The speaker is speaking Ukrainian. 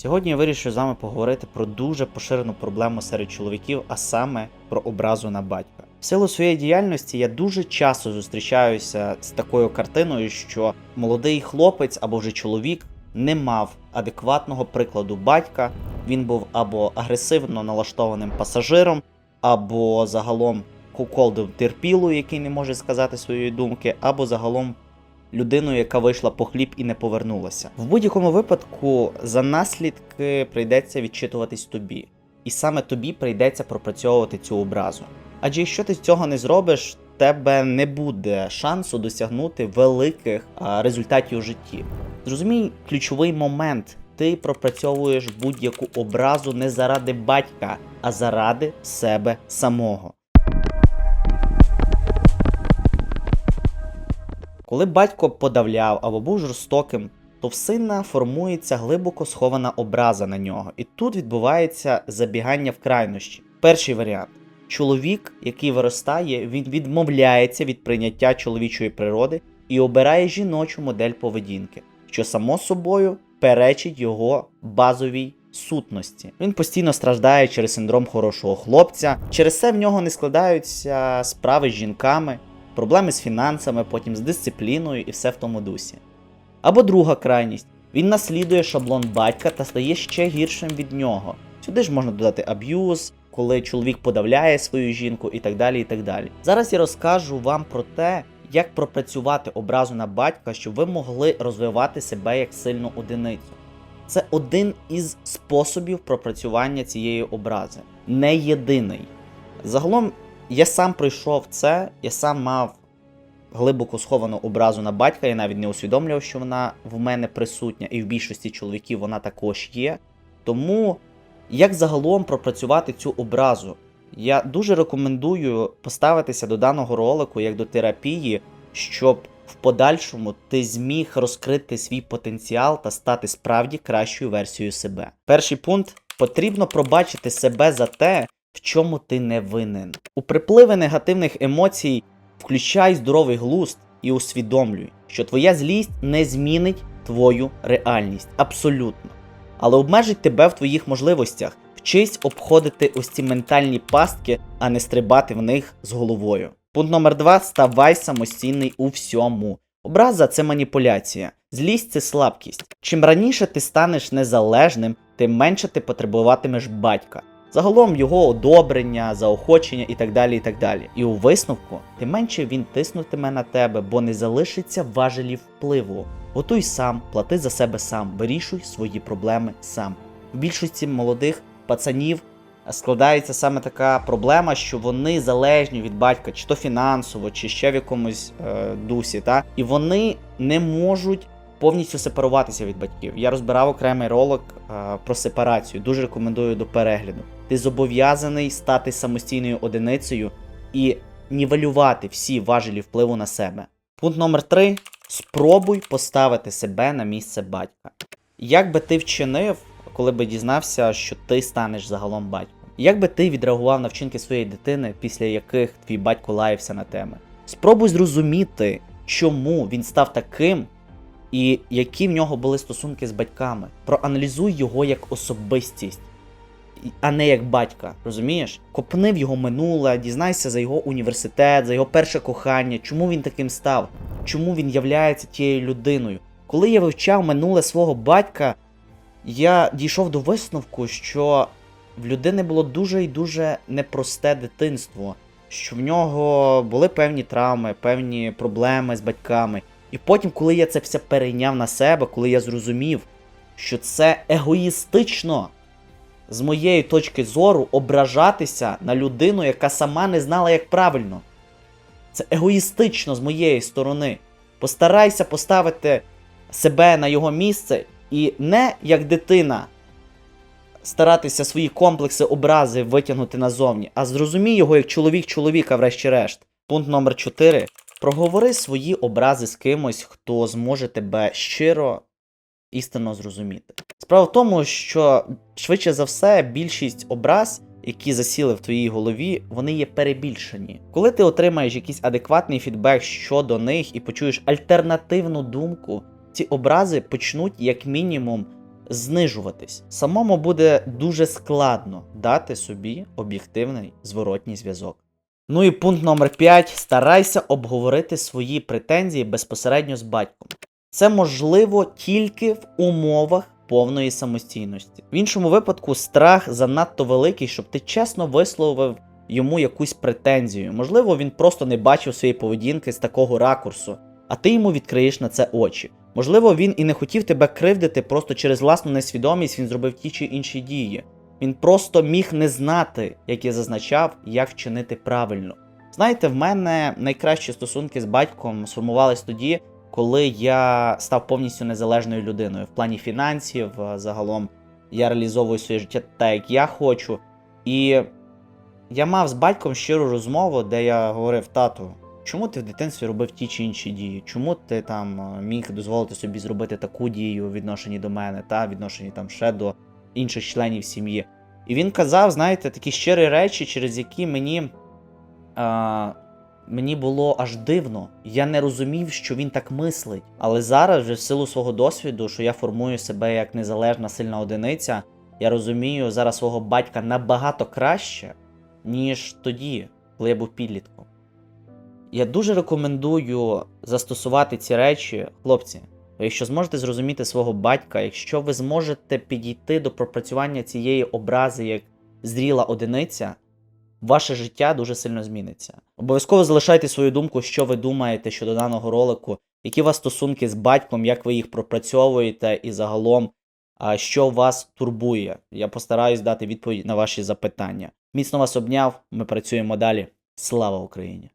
Сьогодні я вирішив з вами поговорити про дуже поширену проблему серед чоловіків, а саме про образу на батька. В силу своєї діяльності я дуже часто зустрічаюся з такою картиною, що молодий хлопець або вже чоловік не мав адекватного прикладу батька. Він був або агресивно налаштованим пасажиром, або загалом куколдив терпілою, який не може сказати своєї думки, або загалом людиною, яка вийшла по хліб і не повернулася. В будь-якому випадку за наслідки прийдеться відчитуватись тобі, і саме тобі прийдеться пропрацьовувати цю образу. Адже якщо ти цього не зробиш, тебе не буде шансу досягнути великих результатів у житті. Зрозумій ключовий момент. Ти пропрацьовуєш будь-яку образу не заради батька, а заради себе самого. Коли батько подавляв або був жорстоким, то в сина формується глибоко схована образа на нього, і тут відбувається забігання в крайнощі. Перший варіант: чоловік, який виростає, він відмовляється від прийняття чоловічої природи і обирає жіночу модель поведінки, що само собою перечить його базовій сутності. Він постійно страждає через синдром хорошого хлопця. Через це в нього не складаються справи з жінками, проблеми з фінансами, потім з дисципліною і все в тому дусі. Або друга крайність. Він наслідує шаблон батька та стає ще гіршим від нього. Сюди ж можна додати аб'юз, коли чоловік подавляє свою жінку і так далі. і так далі. Зараз я розкажу вам про те, як пропрацювати образу на батька, щоб ви могли розвивати себе як сильну одиницю. Це один із способів пропрацювання цієї образи, не єдиний. Загалом я сам пройшов це, я сам мав глибоко сховану образу на батька, я навіть не усвідомлював, що вона в мене присутня, і в більшості чоловіків вона також є. Тому як загалом пропрацювати цю образу? Я дуже рекомендую поставитися до даного ролику як до терапії, щоб в подальшому ти зміг розкрити свій потенціал та стати справді кращою версією себе. Перший пункт потрібно пробачити себе за те, в чому ти не винен. У припливи негативних емоцій включай здоровий глузд і усвідомлюй, що твоя злість не змінить твою реальність абсолютно, але обмежить тебе в твоїх можливостях. Вчись обходити ось ці ментальні пастки, а не стрибати в них з головою. Пункт номер два: ставай самостійний у всьому. Образа це маніпуляція, злість це слабкість. Чим раніше ти станеш незалежним, тим менше ти потребуватимеш батька. Загалом його одобрення, заохочення і так далі. І так далі. І у висновку, тим менше він тиснутиме на тебе, бо не залишиться важелів впливу. Готуй сам, плати за себе сам, вирішуй свої проблеми сам. В більшості молодих пацанів складається саме така проблема, що вони залежні від батька, чи то фінансово, чи ще в якомусь е, дусі, та? і вони не можуть повністю сепаруватися від батьків. Я розбирав окремий ролик е, про сепарацію. Дуже рекомендую до перегляду. Ти зобов'язаний стати самостійною одиницею і нівелювати всі важелі впливу на себе. Пункт номер 3. Спробуй поставити себе на місце батька. Як би ти вчинив, коли би дізнався, що ти станеш загалом батьком? Як би ти відреагував на вчинки своєї дитини, після яких твій батько лаявся на тебе? Спробуй зрозуміти, чому він став таким, і які в нього були стосунки з батьками. Проаналізуй його як особистість, а не як батька. Розумієш? Копни в його минуле, дізнайся за його університет, за його перше кохання, чому він таким став, чому він являється тією людиною. Коли я вивчав минуле свого батька, я дійшов до висновку, що в людини було дуже і дуже непросте дитинство, що в нього були певні травми, певні проблеми з батьками. І потім, коли я це все перейняв на себе, коли я зрозумів, що це егоїстично з моєї точки зору ображатися на людину, яка сама не знала, як правильно. Це егоїстично з моєї сторони. Постарайся поставити себе на його місце і не як дитина старатися свої комплекси, образи витягнути назовні, а зрозумій його як чоловік чоловіка, врешті-решт. Пункт номер 4. Проговори свої образи з кимось, хто зможе тебе щиро істинно зрозуміти. Справа в тому, що швидше за все більшість образ, які засіли в твоїй голові, вони є перебільшені. Коли ти отримаєш якийсь адекватний фідбек щодо них і почуєш альтернативну думку, ці образи почнуть як мінімум знижуватись. Самому буде дуже складно дати собі об'єктивний зворотній зв'язок. Ну і пункт номер 5. Старайся обговорити свої претензії безпосередньо з батьком. Це можливо тільки в умовах повної самостійності. В іншому випадку страх занадто великий, щоб ти чесно висловив йому якусь претензію. Можливо, він просто не бачив своєї поведінки з такого ракурсу, а ти йому відкриєш на це очі. Можливо, він і не хотів тебе кривдити, просто через власну несвідомість він зробив ті чи інші дії. Він просто міг не знати, як я зазначав, як вчинити правильно. Знаєте, в мене найкращі стосунки з батьком сформувались тоді, коли я став повністю незалежною людиною в плані фінансів. е, Загалом я реалізовую своє життя так, як я хочу. І я мав з батьком щиру розмову, де я говорив: тату, чому ти в дитинстві робив ті чи інші дії? Чому ти там е, міг дозволити собі зробити таку дію у відношенні до мене, та відношенні там ще до інших членів сім'ї? І він казав, знаєте, такі щирі речі, через які мені. А, Мені було аж дивно. Я не розумів, що він так мислить. Але зараз, вже в силу свого досвіду, що я формую себе як незалежна сильна одиниця, я розумію зараз свого батька набагато краще, ніж тоді, коли я був підлітком. Я дуже рекомендую застосувати ці речі, хлопці. Якщо зможете зрозуміти свого батька, якщо ви зможете підійти до пропрацювання цієї образи як зріла одиниця, ваше життя дуже сильно зміниться. Обов'язково залишайте свою думку, що ви думаєте щодо даного ролику, які у вас стосунки з батьком, як ви їх пропрацьовуєте, і загалом, що вас турбує. Я постараюсь дати відповідь на ваші запитання. Міцно вас обняв, ми працюємо далі. Слава Україні!